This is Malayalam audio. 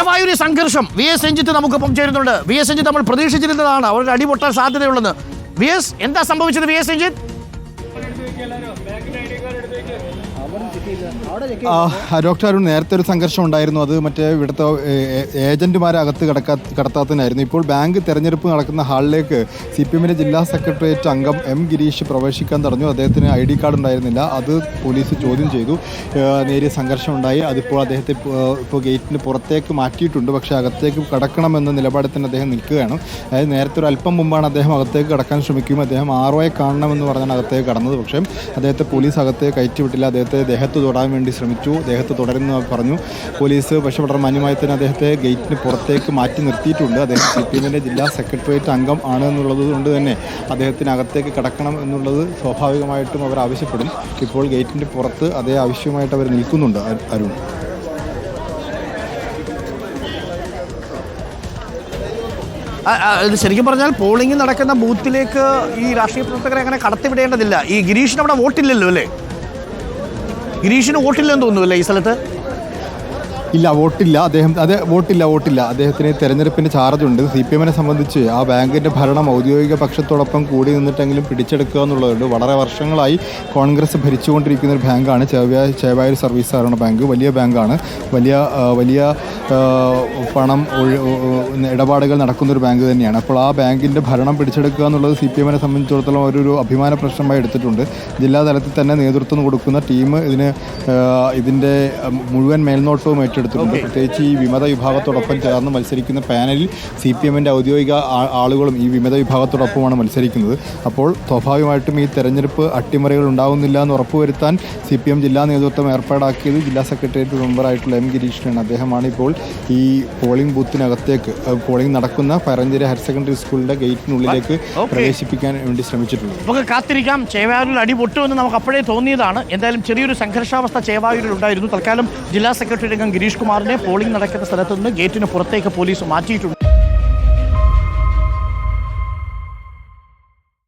ചേവായൂരി സംഘർഷം വി എസ് രഞ്ജിത്ത് നമുക്കൊപ്പം ചേരുന്നുണ്ട്. വി എസ് രഞ്ജിത്ത് നമ്മൾ പ്രതീക്ഷിച്ചിരുന്നതാണ്. അവരുടെ അടിപൊട്ടാൻ സാധ്യതയുള്ളത് വി എസ് എന്താ സംഭവിച്ചത് V S Ranjith? Doctor Arun നേരത്തെ ഒരു സംഘർഷം ഉണ്ടായിരുന്നു. അത് മറ്റേ ഇവിടുത്തെ ഏജന്റുമാരെ അകത്ത് കടക്കാ കടത്താത്തതിനായിരുന്നു. ഇപ്പോൾ ബാങ്ക് തെരഞ്ഞെടുപ്പ് നടക്കുന്ന ഹാളിലേക്ക് സി പി എമ്മിന്റെ ജില്ലാ സെക്രട്ടേറിയറ്റ് അംഗം എം ഗിരീഷ് പ്രവേശിക്കാൻ തടഞ്ഞു അദ്ദേഹത്തിന് ഐ ഡി കാർഡ് ഉണ്ടായിരുന്നില്ല. അത് പോലീസ് ചോദ്യം ചെയ്തു. നേരിയ സംഘർഷം ഉണ്ടായി. അതിപ്പോൾ അദ്ദേഹത്തെ ഇപ്പോൾ ഗേറ്റിന് പുറത്തേക്ക് മാറ്റിയിട്ടുണ്ട്. പക്ഷേ അകത്തേക്ക് കടക്കണമെന്ന നിലപാടിൽ തന്നെ അദ്ദേഹം നിൽക്കുകയാണ്. അതായത് നേരത്തെ ഒരു അല്പം മുമ്പാണ് അദ്ദേഹം അകത്തേക്ക് കടക്കാൻ ശ്രമിക്കുകയും അദ്ദേഹം ആറോയെ കാണണമെന്ന് പറഞ്ഞാണ് അകത്തേക്ക് കടന്നത്. പക്ഷേ അദ്ദേഹത്തെ പോലീസ് അകത്ത് കയറ്റിവിട്ടില്ല അദ്ദേഹത്തെ ദേഹത്ത് തൊടാൻ വേണ്ടി ശ്രമിച്ചു. ദേഹത്ത് തുടരുന്ന പറഞ്ഞു. പോലീസ് പക്ഷേ വളരെ മാന്യമായി തന്നെ അദ്ദേഹത്തെ ഗേറ്റിന് പുറത്തേക്ക് മാറ്റി നിർത്തിയിട്ടുണ്ട്. അദ്ദേഹം സി പി എമ്മിന്റെ ജില്ലാ സെക്രട്ടേറിയറ്റ് അംഗം ആണ് എന്നുള്ളത് കൊണ്ട് തന്നെ അദ്ദേഹത്തിന് അകത്തേക്ക് കടക്കണം എന്നുള്ളത് സ്വാഭാവികമായിട്ടും അവർ ആവശ്യപ്പെടും. ഇപ്പോൾ ഗേറ്റിന്റെ പുറത്ത് അതേ ആവശ്യമായിട്ട് അവർ നിൽക്കുന്നുണ്ട് അരു- അരുൺ. ശരിക്കും പറഞ്ഞാൽ പോളിംഗ് നടക്കുന്ന ബൂത്തിലേക്ക് ഈ രാഷ്ട്രീയ പ്രവർത്തകരെ അങ്ങനെ കടത്തിവിടേണ്ടതില്ല. ഈ ഗിരീഷിന് അവിടെ വോട്ടില്ലല്ലോ അല്ലേ? ഗിരീഷിന് വോട്ടില്ലെന്ന് തോന്നുന്നു അല്ലേ ഈ സ്ഥലത്ത്? ഇല്ല വോട്ടില്ല. അദ്ദേഹം അതെ വോട്ടില്ല വോട്ടില്ല. അദ്ദേഹത്തിന് തെരഞ്ഞെടുപ്പിന്റെ ചാർജുണ്ട് സി പി എമ്മിനെ സംബന്ധിച്ച് ആ ബാങ്കിന്റെ ഭരണം ഔദ്യോഗിക പക്ഷത്തോടൊപ്പം കൂടി നിന്നിട്ടെങ്കിലും പിടിച്ചെടുക്കുക എന്നുള്ളതുകൊണ്ട് വളരെ വർഷങ്ങളായി കോൺഗ്രസ് ഭരിച്ചുകൊണ്ടിരിക്കുന്ന ഒരു ബാങ്കാണ്. ചേവായ ചേവായൂർ സർവീസ് സഹകരണ ബാങ്ക്. വലിയ ബാങ്കാണ്. വലിയ വലിയ പണം ഇടപാടുകൾ നടക്കുന്ന ഒരു ബാങ്ക് തന്നെയാണ്. അപ്പോൾ ആ ബാങ്കിന്റെ ഭരണം പിടിച്ചെടുക്കുക എന്നുള്ളത് സി പി എമ്മിനെ സംബന്ധിച്ചിടത്തോളം ഒരു അഭിമാന പ്രശ്നമായി എടുത്തിട്ടുണ്ട്. ജില്ലാ തലത്തിൽ തന്നെ നേതൃത്വം കൊടുക്കുന്ന ടീം ഇതിന് ഇതിന്റെ മുഴുവൻ മേൽനോട്ടവും ഏറ്റെടുത്തിട്ടുണ്ട്. പ്രത്യേകിച്ച് ഈ വിമത വിഭാഗത്തോടൊപ്പം ചേർന്ന് മത്സരിക്കുന്ന പാനലിൽ സി പി എമ്മിന്റെ ഔദ്യോഗിക ആളുകളും ഈ വിമത വിഭാഗത്തോടൊപ്പമാണ് മത്സരിക്കുന്നത്. അപ്പോൾ സ്വാഭാവികമായിട്ടും ഈ തെരഞ്ഞെടുപ്പ് അട്ടിമറികൾ ഉണ്ടാകുന്നില്ല എന്ന് ഉറപ്പുവരുത്താൻ സി പി എം ജില്ലാ നേതൃത്വം ഏർപ്പാടാക്കിയത് ജില്ലാ സെക്രട്ടേറിയറ്റ് മെമ്പറായിട്ടുള്ള എം ഗിരീഷിനാണ്. അദ്ദേഹമാണ് ഇപ്പോൾ ഈ പോളിംഗ് ബൂത്തിനകത്തേക്ക് പോളിംഗ് നടക്കുന്ന പരഞ്ചേരി ഹയർ സെക്കൻഡറി സ്കൂളിന്റെ ഗേറ്റിനുള്ളിലേക്ക് പ്രവേശിപ്പിക്കാൻ വേണ്ടി ശ്രമിച്ചിട്ടുണ്ട്. നമുക്ക് കാത്തിരിക്കാം. ചേവായൂരിൽ അടി പൊട്ടുമെന്ന് നമുക്ക് അപ്പോഴേ തോന്നിയതാണ്. എന്തായാലും ചെറിയൊരു സംഘർഷാവസ്ഥ ചേവായൂരിൽ ഉണ്ടായിരുന്നു. തൽക്കാലം ജില്ലാ സെക്രട്ടറി രംഗം ഗിരീഷ് കുമാറിനെ പോളിംഗ് നടക്കുന്ന സ്ഥലത്തുനിന്ന് ഗേറ്റിന് പുറത്തേക്ക് പോലീസ് മാറ്റിയിട്ടുണ്ട്.